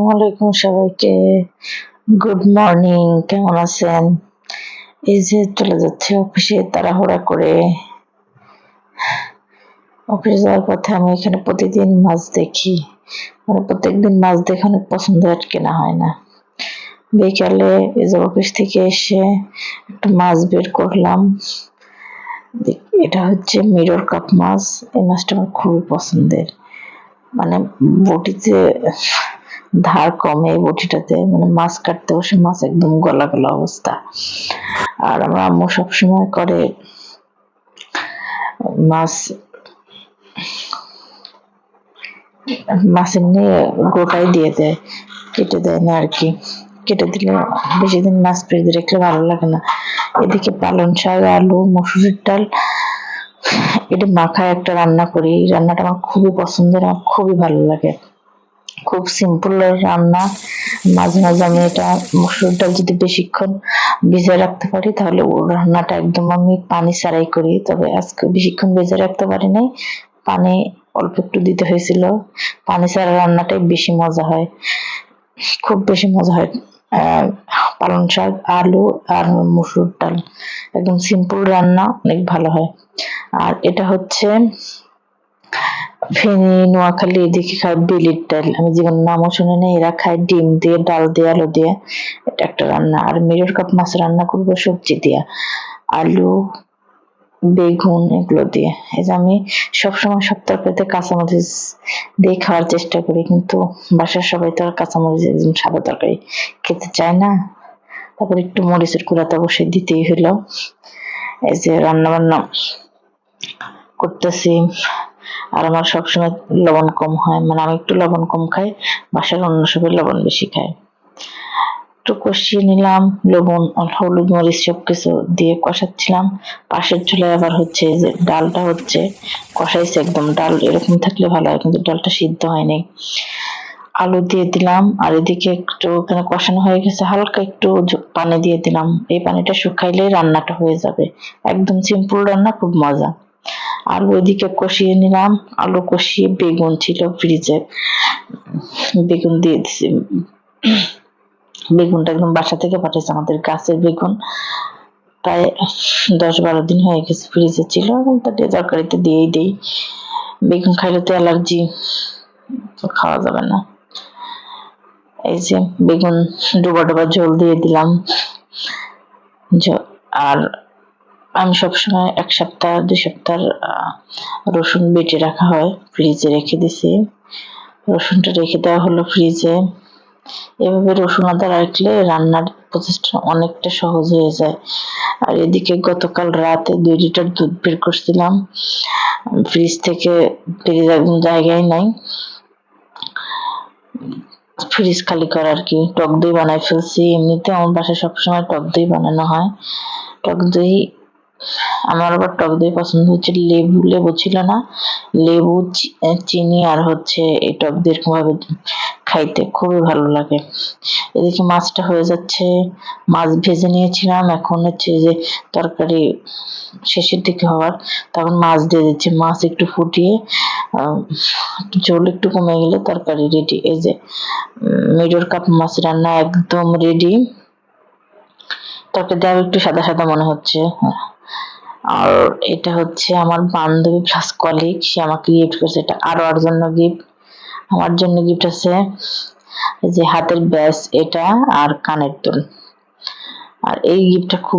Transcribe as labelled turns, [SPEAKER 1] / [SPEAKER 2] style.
[SPEAKER 1] আসসালামাইকুম সবাইকে। Good morning কেমন আছেন? এই যে চলে যাচ্ছে অফিসে তাড়াহুড়া করে। অফিসে যাওয়ার পথে আমি এখানে প্রতিদিন মাছ দেখি। মানে প্রত্যেকদিন মাছ দেখে অনেক পছন্দ আর কেনা হয় না। বিকালে এই যে অফিস থেকে এসে একটা মাছ বের করলাম। এটা হচ্ছে মিরর কাপ মাছ। এই মাছটা আমার খুবই পছন্দের। মানে বটিতে ধার কমে বটিটাতে মানে মাছ কাটতে বসে মাছ একদম গলা গলা অবস্থা। আর আমার আম্মু সবসময় করে মাছ মাছ এমনি গোটাই দিয়ে দেয়, কেটে দেয় না আর কি। কেটে দিলে বেশি দিন মাছ ফ্রিজে রাখলে ভালো লাগে না। এদিকে পালং শাক, আলু মসুরির ডাল, এটা মাখায় একটা রান্না করি। এই রান্নাটা আমার খুবই পছন্দের, আমার খুবই ভালো লাগে। খুব সিম্পল রান্না। মাঝে মাঝে আমি এটা মসুর ডাল যদি বেশিক্ষণ ভিজে রাখতে পারি, তাহলে রান্নাটা একদম আমি পানি ছাড়াই করি। তবে আজকে বেশিক্ষণ ভেজে রাখতে পারি নাই। পানি অল্প একটু দিতে হয়েছিল। পানি ছাড়া রান্নাটাই বেশি মজা হয়। খুব বেশি মজা হয় পালং শাক, আলু আর মসুর ডাল। একদম সিম্পল রান্না, অনেক ভালো হয়। আর এটা হচ্ছে ফেনী, নোয়াখালী, এদিকে খায় বিলির ডাল। আমি জীবন নামও শুনে নেই, এরা খায় ডিম দিয়ে, ডাল দিয়ে, আলু দিয়ে। এটা একটা রান্না। আর মিরর কাপ মাছ রান্না করব সবজি দিয়ে। আলু, বেগুন এগুলো দিয়ে। এই যে আমি সবসময় সব তরকারিতে কাঁচামরিচ দিয়ে খাওয়ার চেষ্টা করি, কিন্তু বাসার সবাই তো আর কাঁচামরিচ একদম সাদা তরকারি খেতে চায় না। তারপর একটু মরিচের গুঁড়াতে অবশ্যই দিতেই হলো এই যে রান্না বান্না করতেছি। আর আমার সবসময় লবণ কম হয় মানে আমি একটু লবণ কম খাই, বাসার অন্য সবাই লবণ বেশি খায় একটু কষিয়ে নিলাম, লবণ হলুদ মরিচ সব কিছু দিয়ে কষাচ্ছিলাম। পাশের চুলায় আবার হচ্ছে যে ডালটা হচ্ছে, কষাইছে একদম। ডাল এরকম থাকলে ভালো হয়, কিন্তু ডালটা সিদ্ধ হয়নি। আলু দিয়ে দিলাম, আর এদিকে একটু ওখানে কষানো হয়ে গেছে, হালকা একটু পানি দিয়ে দিলাম। এই পানিটা শুকাইলেই রান্নাটা হয়ে যাবে। একদম সিম্পল রান্না, খুব মজা। আলু এদিকে কষিয়ে নিলাম। আলু কষিয়ে বেগুন ছিল ফ্রিজে। বেগুন দিয়ে দিছি। বেগুনটা একদম বাসা থেকে পাঠিয়েছে আমাদের গাছের বেগুন। প্রায় দশ বারো দিন হয়ে গেছে ফ্রিজে ছিল তা দিয়ে তরকারিতে দিয়েই দেই। বেগুন খাইলে তো অ্যালার্জি খাওয়া যাবে না। এই যে বেগুন ডোবা ডোবা ঝোল দিয়ে দিলাম। আর আমি সবসময় এক সপ্তাহ, দুই সপ্তাহ রসুন বেটে রাখা হয়, ফ্রিজে রেখে দিছি। রসুনটা রেখে দেওয়া হলো ফ্রিজে। এভাবে রসুন আদা রাখলে রান্নার প্রচেষ্টা অনেকটা সহজ হয়ে যায়। আর এদিকে গতকাল রাতে দুই লিটার দুধ বের করছিলাম। ফ্রিজ থেকে ফ্রিজ একদম জায়গায় নাই। ফ্রিজ খালি করা আর কি। টক দই বানাই ফেলছি। এমনিতে আমার বাসায় সবসময় টক দই বানানো হয়। টক দই আমার আবার টক দই পছন্দ হচ্ছে। লেবু লেবু ছিল না। লেবু চিনি আর হচ্ছে এই টক দই এরকম ভাবে খাইতে খুবই ভালো লাগে। এদিকে মাছটা হয়ে যাচ্ছে। মাছ ভেজে নিয়েছিলাম। এখন হচ্ছে যে তরকারি শেষের দিকে হওয়ার, তখন মাছ দিয়ে দিচ্ছি। মাছ একটু ফুটিয়ে ঝোল একটু কমে গেলে তরকারি রেডি এই যে মিডর কাপ মাছ রান্না একদম রেডি তরকারি দেওয়া একটু সাদা সাদা মনে হচ্ছে। আর এটা হচ্ছে আমার বান্ধবী প্লাস কলিগ সে আমাকে গিফট করেছে। এটা আরও আর জন্য গিফট আমার জন্য গিফট আছে যে হাতের ব্যাস এটা আর কানের দুল। আর এই গিফটটা খুব